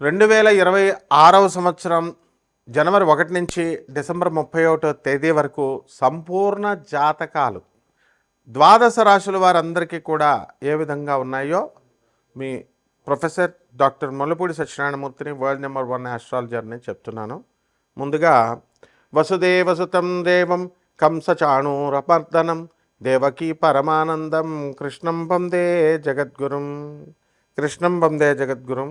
రెండు వేల ఇరవై ఆరవ సంవత్సరం జనవరి ఒకటి నుంచి డిసెంబర్ ముప్పై ఒకటో తేదీ వరకు సంపూర్ణ జాతకాలు. ద్వాదశ రాశుల వారందరికీ కూడా ఏ విధంగా ఉన్నాయో మీ ప్రొఫెసర్ డాక్టర్ ముల్లపూడి సత్యనారాయణమూర్తిని వరల్డ్ నెంబర్ వన్ ఆస్ట్రాలజర్ని చెప్తున్నాను. ముందుగా వసుదేవసుతం దేవం కంసచాణూరపర్దనం దేవకీ పరమానందం కృష్ణం వందే జగద్గురుం కృష్ణం వందే జగద్గురుం.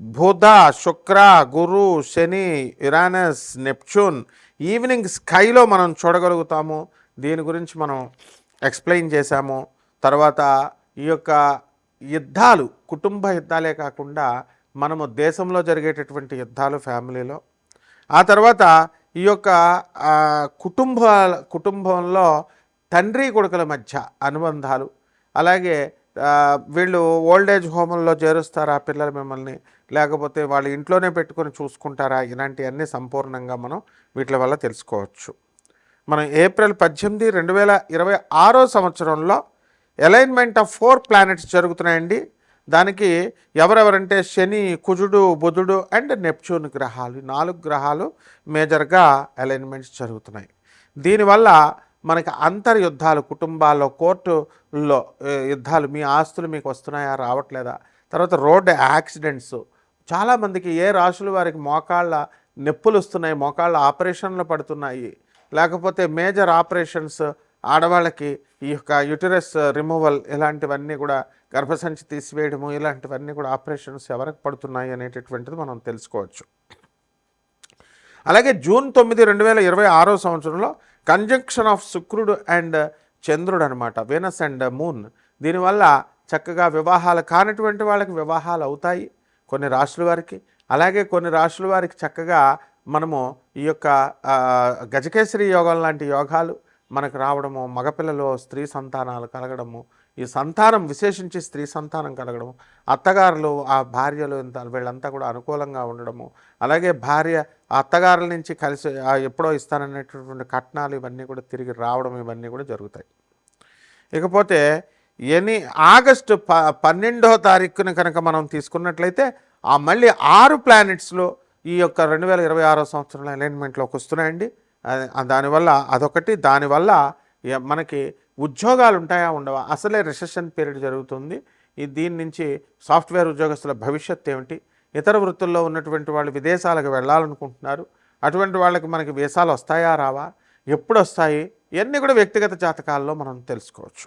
బుధ శుక్ర గురు శని ఇరానస్ నెప్చూన్ ఈవినింగ్ స్కైలో మనం చూడగలుగుతాము. దీని గురించి మనం ఎక్స్ప్లెయిన్ చేశాము. తర్వాత ఈ యొక్క యుద్ధాలు కుటుంబ యుద్ధాలే కాకుండా మనము దేశంలో జరిగేటటువంటి యుద్ధాలు ఫ్యామిలీలో. ఆ తర్వాత ఈ యొక్క కుటుంబ కుటుంబంలో తండ్రి కొడుకుల మధ్య అనుబంధాలు. అలాగే వీళ్ళు ఓల్డ్ ఏజ్ హోమంలో చేరుస్తారా పిల్లలు మిమ్మల్ని లేకపోతే వాళ్ళు ఇంట్లోనే పెట్టుకొని చూసుకుంటారా? ఇలాంటివన్నీ సంపూర్ణంగా మనం వీటి వల్ల తెలుసుకోవచ్చు. మనం ఏప్రిల్ పద్దెనిమిది రెండు వేల ఇరవై ఆరో సంవత్సరంలో అలైన్మెంట్ ఆఫ్ ఫోర్ ప్లానెట్స్ జరుగుతున్నాయండి. దానికి ఎవరెవరంటే శని కుజుడు బుధుడు అండ్ నెప్చ్యూన్ గ్రహాలు నాలుగు గ్రహాలు మేజర్గా అలైన్మెంట్స్ జరుగుతున్నాయి. దీనివల్ల మనకి అంతర్యుద్ధాలు కుటుంబాల్లో కోర్టుల్లో యుద్ధాలు మీ ఆస్తులు మీకు వస్తున్నాయా రావట్లేదా? తర్వాత రోడ్ యాక్సిడెంట్స్ చాలామందికి ఏ రాశుల వారికి మోకాళ్ళ నొప్పులు వస్తున్నాయి మోకాళ్ళ ఆపరేషన్లు పడుతున్నాయి లేకపోతే మేజర్ ఆపరేషన్స్ ఆడవాళ్ళకి ఈ యొక్క యుటరస్ రిమూవల్ ఇలాంటివన్నీ కూడా గర్భసంచి తీసివేయడము ఇలాంటివన్నీ కూడా ఆపరేషన్స్ ఎవరికి పడుతున్నాయి అనేటటువంటిది మనం తెలుసుకోవచ్చు. అలాగే జూన్ తొమ్మిది రెండు వేల ఇరవై ఆరో సంవత్సరంలో కంజంక్షన్ ఆఫ్ శుక్రుడు అండ్ చంద్రుడు అనమాట వీనస్ అండ్ మూన్ దీనివల్ల చక్కగా వివాహాలు కానటువంటి వాళ్ళకి వివాహాలు అవుతాయి. కొన్ని రాష్ట్రుల వారికి అలాగే కొన్ని రాష్ట్రుల వారికి చక్కగా మనము ఈ యొక్క ఆ, గజకేసరి యోగం లాంటి యోగాలు మనకు రావడము మగపిల్లలు స్త్రీ సంతానాలు కలగడము ఈ సంతానం విశేషించి స్త్రీ సంతానం కలగడం అత్తగారులు ఆ భార్యలు ఇంత వీళ్ళంతా కూడా అనుకూలంగా ఉండడము అలాగే భార్య ఆ అత్తగారుల నుంచి కలిసి ఎప్పుడో ఇస్తాననేటటువంటి కట్నాలు ఇవన్నీ కూడా తిరిగి రావడం ఇవన్నీ కూడా జరుగుతాయి. ఇకపోతే ఎన్ని ఆగస్టు ప పన్నెండో తారీఖున కనుక మనం తీసుకున్నట్లయితే ఆ మళ్ళీ ఆరు ప్లానెట్స్లో ఈ యొక్క రెండు వేల ఇరవై ఆరో సంవత్సరంలో అలైన్మెంట్లోకి వస్తున్నాయండి. దానివల్ల అదొకటి దానివల్ల మనకి ఉద్యోగాలు ఉంటాయా ఉండవా? అసలే రిసెషన్ పీరియడ్ జరుగుతుంది. ఈ దీని నుంచి సాఫ్ట్వేర్ ఉద్యోగస్తుల భవిష్యత్తు ఏమిటి? ఇతర వృత్తుల్లో ఉన్నటువంటి వాళ్ళు విదేశాలకు వెళ్ళాలనుకుంటున్నారు. అటువంటి వాళ్ళకి మనకి వీసాలు వస్తాయా రావా? ఎప్పుడు వస్తాయి ఇవన్నీ కూడా వ్యక్తిగత జాతకాల్లో మనం తెలుసుకోవచ్చు.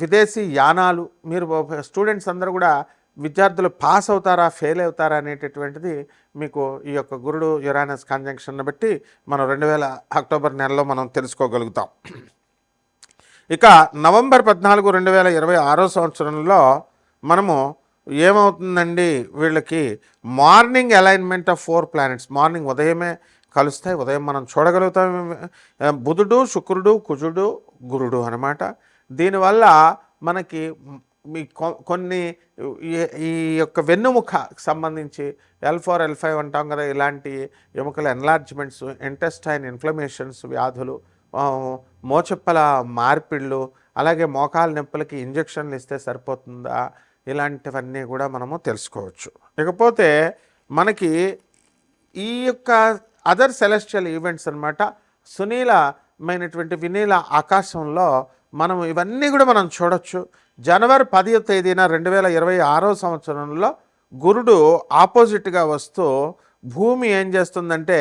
విదేశీ యానాలు మీరు స్టూడెంట్స్ అందరూ కూడా విద్యార్థులు పాస్ అవుతారా ఫెయిల్ అవుతారా అనేటటువంటిది మీకు ఈ యొక్క గురుడు యురానస్ కంజంక్షన్ బట్టి మనం రెండు వేల అక్టోబర్ నెలలో మనం తెలుసుకోగలుగుతాం. ఇక నవంబర్ పద్నాలుగు రెండు వేల ఇరవై ఆరో సంవత్సరంలో మనము ఏమవుతుందండి వీళ్ళకి morning alignment of four planets morning ఉదయమే కలుస్తాయి ఉదయం మనం చూడగలుగుతాం. బుధుడు శుక్రుడు కుజుడు గురుడు అనమాట దీనివల్ల మనకి మీ కొ- కొన్ని ఈ- ఈ యొక్క వెన్నుముఖ సంబంధించి ఎల్ ఫోర్ ఎల్ ఫైవ్ అంటాం కదా ఇలాంటి ఎముకల ఎన్లార్జ్మెంట్స్ ఇంటెస్టైన్ ఇన్ఫ్లమేషన్స్ వ్యాధులు మోచెప్పల మార్పిళ్ళు అలాగే మోకాల నొప్పులకి ఇంజక్షన్లు ఇస్తే సరిపోతుందా ఇలాంటివన్నీ కూడా మనము తెలుసుకోవచ్చు. ఇకపోతే మనకి ఈ యొక్క అదర్ సెలెస్టియల్ ఈవెంట్స్ అన్నమాట సునీలమైనటువంటి వినీల ఆకాశంలో మనం ఇవన్నీ కూడా మనం చూడొచ్చు. జనవరి పదివ తేదీన రెండు వేల ఇరవై ఆరో సంవత్సరంలో గురుడు ఆపోజిట్గా వస్తూ భూమి ఏం చేస్తుందంటే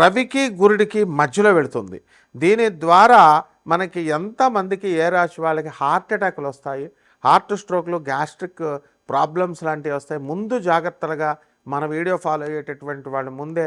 రవికి గురుడికి మధ్యలో వెళుతుంది. దీని ద్వారా మనకి ఎంతమందికి ఏ రాశి వాళ్ళకి హార్ట్ అటాక్లు వస్తాయి? హార్ట్ స్ట్రోక్లు గ్యాస్ట్రిక్ ప్రాబ్లమ్స్ లాంటివి వస్తాయి. ముందు జాగ్రత్తలుగా మన వీడియో ఫాలో అయ్యేటటువంటి వాళ్ళు ముందే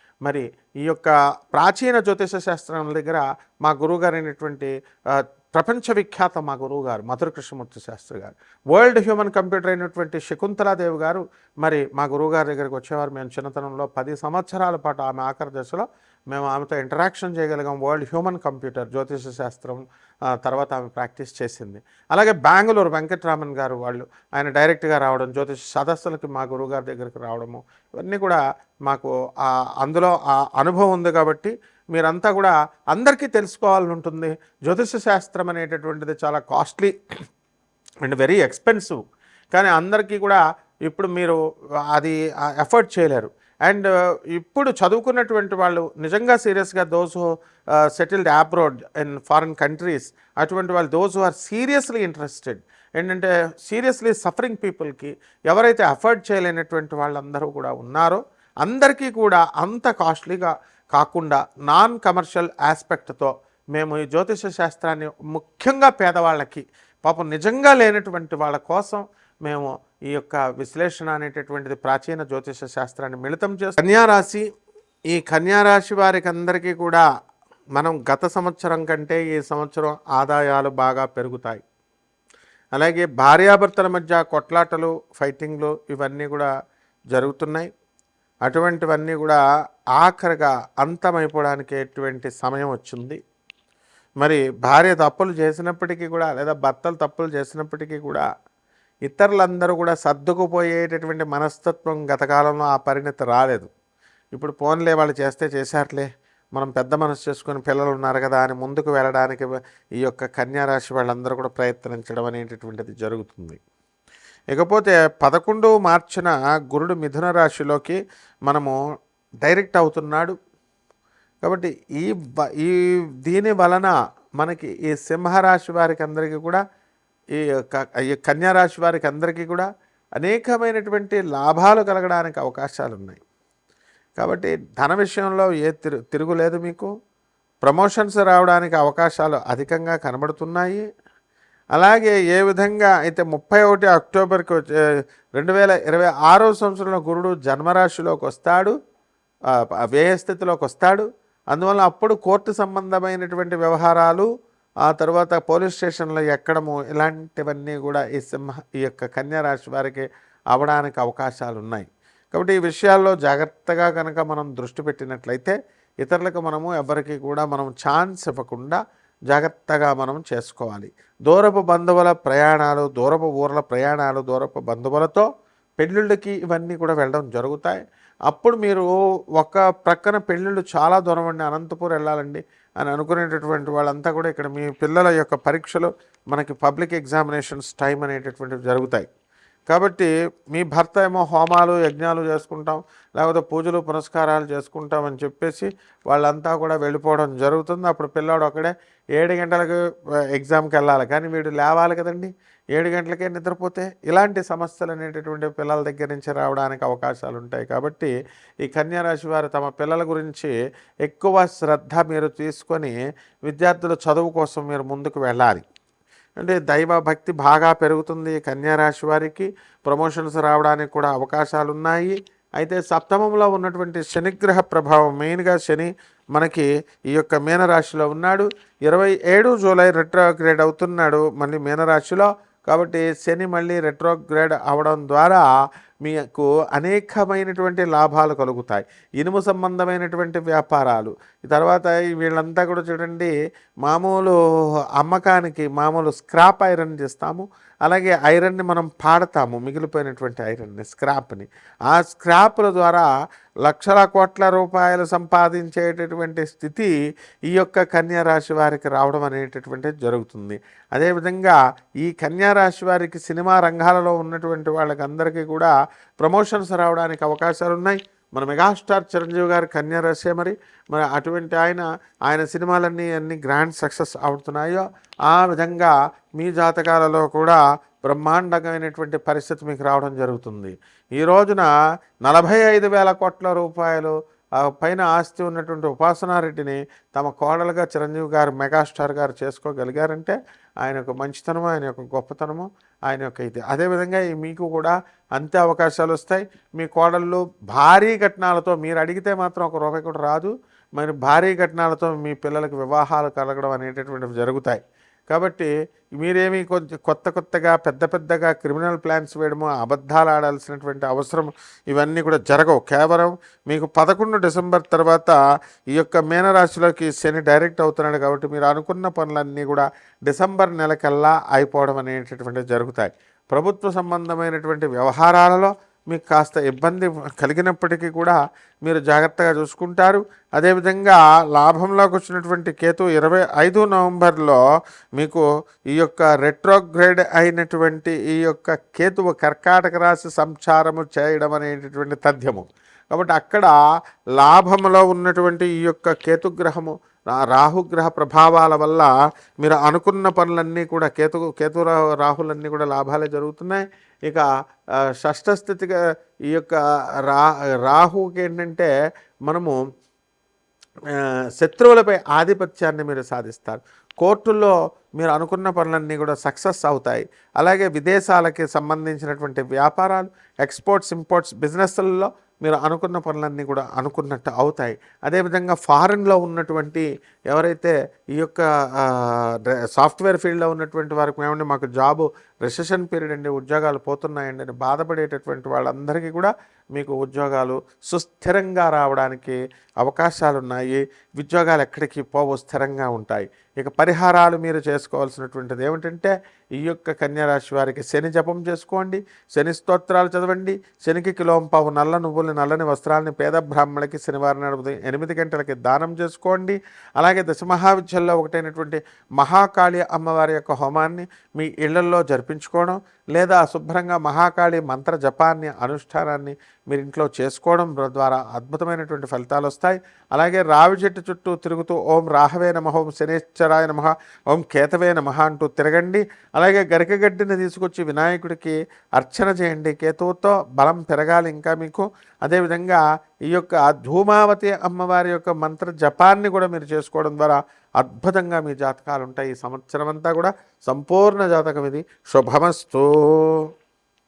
మరి ఈ యొక్క ప్రాచీన జ్యోతిష శాస్త్రం దగ్గర మా గురువుగారు అయినటువంటి ప్రపంచ విఖ్యాత మా గురువు గారు మధుర కృష్ణమూర్తి శాస్త్రి గారు. వరల్డ్ హ్యూమన్ కంప్యూటర్ అయినటువంటి శకుంతలాదేవి గారు మరి మా గురువు గారి దగ్గరికి వచ్చేవారు మేము చిన్నతనంలో పది సంవత్సరాల పాటు ఆమె ఆఖరి దశలో మేము ఆమెతో ఇంటరాక్షన్ చేయగలిగాం. వరల్డ్ హ్యూమన్ కంప్యూటర్ జ్యోతిష శాస్త్రం తర్వాత ఆమె ప్రాక్టీస్ చేసింది. అలాగే బెంగళూరు వెంకటరామన్ గారు వాళ్ళు ఆయన డైరెక్ట్గా రావడం జ్యోతిష సదస్సులకి మా గురువుగారి దగ్గరికి రావడము ఇవన్నీ కూడా మాకు అందులో ఆ అనుభవం ఉంది కాబట్టి మీరంతా కూడా అందరికీ తెలుసుకోవాలని ఉంటుంది. జ్యోతిష శాస్త్రం అనేటటువంటిది చాలా కాస్ట్లీ అండ్ వెరీ ఎక్స్పెన్సివ్. కానీ అందరికీ కూడా ఇప్పుడు మీరు అది ఎఫర్ట్ చేయలేరు. అండ్ ఇప్పుడు చదువుకున్నటువంటి వాళ్ళు నిజంగా సీరియస్గా those settled abroad in foreign countries అటువంటి వాళ్ళు దోస్ ఆర్ సీరియస్లీ ఇంట్రెస్టెడ్ ఏంటంటే సీరియస్లీ సఫరింగ్ పీపుల్కి ఎవరైతే అఫోర్డ్ చేయలేనటువంటి వాళ్ళందరూ కూడా ఉన్నారో అందరికీ కూడా అంత కాస్ట్లీగా కాకుండా నాన్ కమర్షియల్ ఆస్పెక్ట్తో మేము ఈ జ్యోతిష శాస్త్రాన్ని ముఖ్యంగా పేదవాళ్ళకి పాపం నిజంగా లేనటువంటి వాళ్ళ కోసం మేము ఈ యొక్క విశ్లేషణ అనేటటువంటిది ప్రాచీన జ్యోతిష శాస్త్రాన్ని మిళితం చేస్తాం కన్యారాశి ఈ కన్యారాశి వారికి అందరికీ కూడా మనం గత సంవత్సరం కంటే ఈ సంవత్సరం ఆదాయాలు బాగా పెరుగుతాయి. అలాగే భార్యాభర్తల మధ్య కొట్లాటలు ఫైటింగ్లు ఇవన్నీ కూడా జరుగుతున్నాయి. అటువంటివన్నీ కూడా ఆఖరిగా అంతమైపోవడానికి ఎటువంటి సమయం వచ్చింది. మరి భార్య తప్పులు చేసినప్పటికీ కూడా లేదా భర్తలు తప్పులు చేసినప్పటికీ కూడా ఇతరులందరూ కూడా సర్దుకుపోయేటటువంటి మనస్తత్వం గతకాలంలో ఆ పరిణతి రాలేదు. ఇప్పుడు ఫోన్లే వాళ్ళు చేస్తే చేశారులే. మనం పెద్ద మనసు చేసుకుని పిల్లలు ఉన్నారు కదా అని ముందుకు వెళ్ళడానికి ఈ యొక్క కన్యా రాశి వాళ్ళందరూ కూడా ప్రయత్నించడం అనేటటువంటిది జరుగుతుంది. ఇకపోతే పదకొండు మార్చిన గురుడు మిథున రాశిలోకి మనము డైరెక్ట్ అవుతున్నాడు. కాబట్టి ఈ ఈ దీని వలన మనకి ఈ సింహరాశి వారికి అందరికీ కూడా ఈ యొక్క ఈ వారికి అందరికీ కూడా అనేకమైనటువంటి లాభాలు కలగడానికి అవకాశాలు ఉన్నాయి కాబట్టి ధన విషయంలో ఏ తిరు తిరుగులేదు మీకు. ప్రమోషన్స్ రావడానికి అవకాశాలు అధికంగా కనబడుతున్నాయి. అలాగే ఏ విధంగా అయితే ముప్పై ఒకటి అక్టోబర్కి వచ్చే రెండు వేల ఇరవై ఆరో సంవత్సరంలో గురుడు జన్మరాశిలోకి వస్తాడు. వ్యయస్థితిలోకి వస్తాడు. అందువల్ల అప్పుడు కోర్టు సంబంధమైనటువంటి వ్యవహారాలు ఆ తర్వాత పోలీస్ స్టేషన్లో ఎక్కడము ఇలాంటివన్నీ కూడా ఈ సింహ ఈ యొక్క కన్యా రాశి వారికి అవడానికి అవకాశాలు ఉన్నాయి. కాబట్టి ఈ విషయాల్లో జాగ్రత్తగా కనుక మనం దృష్టి పెట్టినట్లయితే ఇతరులకు మనము ఎవరికి కూడా మనం ఛాన్స్ ఇవ్వకుండా జాగ్రత్తగా మనం చేసుకోవాలి. దూరపు బంధువుల ప్రయాణాలు దూరపు ఊర్ల ప్రయాణాలు దూరపు బంధువులతో పెళ్ళిళ్ళకి ఇవన్నీ కూడా వెళ్ళడం జరుగుతాయి. అప్పుడు మీరు ఒక ప్రక్కన పెళ్ళిళ్ళు చాలా దూరం అండి. అనంతపూర్ వెళ్ళాలండి. అని అనుకునేటటువంటి వాళ్ళంతా కూడా ఇక్కడ మీ పిల్లల యొక్క పరీక్షలు మనకి పబ్లిక్ ఎగ్జామినేషన్స్ టైం అనేటటువంటివి జరుగుతాయి. కాబట్టి మీ భర్త ఏమో హోమాలు యజ్ఞాలు చేసుకుంటాం లేకపోతే పూజలు పునస్కారాలు చేసుకుంటాం అని చెప్పేసి వాళ్ళంతా కూడా వెళ్ళిపోవడం జరుగుతుంది. అప్పుడు పిల్లాడు ఒకడే ఏడు గంటలకు ఎగ్జామ్కి వెళ్ళాలి. కానీ వీడు లేవాలి కదండి. ఏడు గంటలకే నిద్రపోతే ఇలాంటి సమస్యలు అనేటటువంటి పిల్లల దగ్గర నుంచి రావడానికి అవకాశాలు ఉంటాయి కాబట్టి ఈ కన్యారాశి వారు తమ పిల్లల గురించి ఎక్కువ శ్రద్ధ మీరు తీసుకొని విద్యార్థుల చదువు కోసం మీరు ముందుకు వెళ్ళాలి. అంటే దైవ భక్తి బాగా పెరుగుతుంది కన్యారాశి వారికి. ప్రమోషన్స్ రావడానికి కూడా అవకాశాలు ఉన్నాయి అయితే సప్తమంలో ఉన్నటువంటి శనిగ్రహ ప్రభావం మెయిన్గా శని మనకి ఈ యొక్క మీనరాశిలో ఉన్నాడు. ఇరవై ఏడు జూలై రెట్రోగ్రేడ్ అవుతున్నాడు. మళ్ళీ మీనరాశిలో కాబట్టి శని మళ్ళీ రెట్రోగ్రేడ్ అవడం ద్వారా మీకు అనేకమైనటువంటి లాభాలు కలుగుతాయి. ఇనుము సంబంధమైనటువంటి వ్యాపారాలు. తర్వాత వీళ్ళంతా కూడా చూడండి మామూలు అమ్మకానికి మామూలు స్క్రాప్ ఐరన్ చేస్తాము. అలాగే ఐరన్ని మనం పాడతాము మిగిలిపోయినటువంటి ఐరన్ని స్క్రాప్ని. ఆ స్క్రాప్ల ద్వారా లక్షల కోట్ల రూపాయలు సంపాదించేటటువంటి స్థితి ఈ యొక్క కన్యా రాశి వారికి రావడం అనేటటువంటిది జరుగుతుంది. అదేవిధంగా ఈ కన్యా రాశి వారికి సినిమా రంగాలలో ఉన్నటువంటి వాళ్ళకందరికీ కూడా ప్రమోషన్స్ రావడానికి అవకాశాలు ఉన్నాయి మన మెగాస్టార్ చిరంజీవి గారి కన్యారసే మరి. మరి అటువంటి ఆయన ఆయన సినిమాలన్నీ అన్ని గ్రాండ్ సక్సెస్ అవుతున్నాయో ఆ విధంగా మీ జాతకాలలో కూడా బ్రహ్మాండమైనటువంటి పరిస్థితి మీకు రావడం జరుగుతుంది. ఈ రోజున నలభై ఐదు వేల కోట్ల రూపాయలు పైన ఆస్తి ఉన్నటువంటి ఉపాసనారెడ్డిని తమ కోడలుగా చిరంజీవి గారు మెగాస్టార్ గారు చేసుకోగలిగారంటే ఆయన యొక్క మంచితనము ఆయన యొక్క గొప్పతనము ఆయన యొక్క ఇది. అదేవిధంగా మీకు కూడా అంతే అవకాశాలు వస్తాయి. మీ కోడళ్ళు భారీ కట్నాలతో మీరు అడిగితే మాత్రం ఒక రూపాయి కూడా రాదు. మరి భారీ కట్నాలతో మీ పిల్లలకు వివాహాలు కలగడం అనేటటువంటివి జరుగుతాయి. కాబట్టి మీరేమి కొంచెం కొత్త కొత్తగా పెద్ద పెద్దగా క్రిమినల్ ప్లాన్స్ వేయడము అబద్ధాలు ఆడాల్సినటువంటి అవసరం ఇవన్నీ కూడా జరగవు. కేవలం మీకు పదకొండు డిసెంబర్ తర్వాత ఈ యొక్క మీనరాశిలోకి శని డైరెక్ట్ అవుతున్నాడు కాబట్టి మీరు అనుకున్న పనులన్నీ కూడా డిసెంబర్ నెలకల్లా అయిపోవడం అనేటటువంటివి జరుగుతాయి. ప్రభుత్వ సంబంధమైనటువంటి వ్యవహారాలలో మీకు కాస్త ఇబ్బంది కలిగినప్పటికీ కూడా మీరు జాగ్రత్తగా చూసుకుంటారు. అదేవిధంగా లాభంలోకి వచ్చినటువంటి కేతు ఇరవై ఐదు నవంబర్లో మీకు ఈ యొక్క రెట్రోగ్రేడ్ అయినటువంటి ఈ యొక్క కేతువు కర్కాటక రాశి సంచారము చేయడం అనేటటువంటి తథ్యము. కాబట్టి అక్కడ లాభంలో ఉన్నటువంటి ఈ యొక్క కేతుగ్రహము రాహుగ్రహ ప్రభావాల వల్ల మీరు అనుకున్న పనులన్నీ కూడా కేతు కేతు రాహులన్నీ కూడా లాభాలే జరుగుతున్నాయి. ఇక షష్ఠస్థితిగా ఈ యొక్క రా రాహుకి ఏంటంటే మనము శత్రువులపై ఆధిపత్యాన్ని మీరు సాధిస్తారు. కోర్టుల్లో మీరు అనుకున్న పనులన్నీ కూడా సక్సెస్ అవుతాయి. అలాగే విదేశాలకి సంబంధించినటువంటి వ్యాపారాలు ఎక్స్పోర్ట్స్ ఇంపోర్ట్స్ బిజినెస్లలో మీరు అనుకున్న పనులన్నీ కూడా అనుకున్నట్టు అవుతాయి. అదేవిధంగా ఫారెన్లో ఉన్నటువంటి ఎవరైతే ఈ యొక్క సాఫ్ట్వేర్ ఫీల్డ్లో ఉన్నటువంటి వారికి మేమండి మాకు జాబు రిసెషన్ పీరియడ్ అండి ఉద్యోగాలు పోతున్నాయండి అని బాధపడేటటువంటి వాళ్ళందరికీ కూడా మీకు ఉద్యోగాలు సుస్థిరంగా రావడానికి అవకాశాలు ఉన్నాయి ఉద్యోగాలు ఎక్కడికి పోవు స్థిరంగా ఉంటాయి. ఇక పరిహారాలు మీరు చేసుకోవాల్సినటువంటిది ఏమిటంటే ఈ యొక్క కన్యారాశి వారికి శని జపం చేసుకోండి శని స్తోత్రాలు చదవండి శనికి కిలోంపావు నల్ల నువ్వులు నల్లని వస్త్రాలని పేద బ్రాహ్మణులకి శనివారం నాడు ఎనిమిది గంటలకి దానం చేసుకోండి. అలాగే దశమహావిద్యల్లో ఒకటైనటువంటి మహాకాళి అమ్మవారి యొక్క హోమాన్ని మీ ఇళ్ళల్లో జరిపించుకోవడం లేదా శుభ్రంగా మహాకాళి మంత్ర జపాన్ని అనుష్ఠానాన్ని మీరు ఇంట్లో చేసుకోవడం ద్వారా అద్భుతమైనటువంటి ఫలితాలు వస్తాయి. అలాగే రావి చెట్టు చుట్టూ తిరుగుతూ ఓం రాహవే నమ ఓం శనేశ్వరాయ నమ. ఓం కేతవే నమ అంటూ తిరగండి. అలాగే గరికగడ్డిని తీసుకొచ్చి వినాయకుడికి అర్చన చేయండి. కేతువుతో బలం పెరగాలి ఇంకా మీకు. అదేవిధంగా ఈ యొక్క ధూమావతి అమ్మవారి యొక్క మంత్ర జపాన్ని కూడా మీరు చేసుకోవడం ద్వారా అద్భుతంగా మీ జాతకాలు ఉంటాయి. ఈ సంవత్సరం అంతా కూడా సంపూర్ణ జాతకం ఇది. శుభమస్తూ.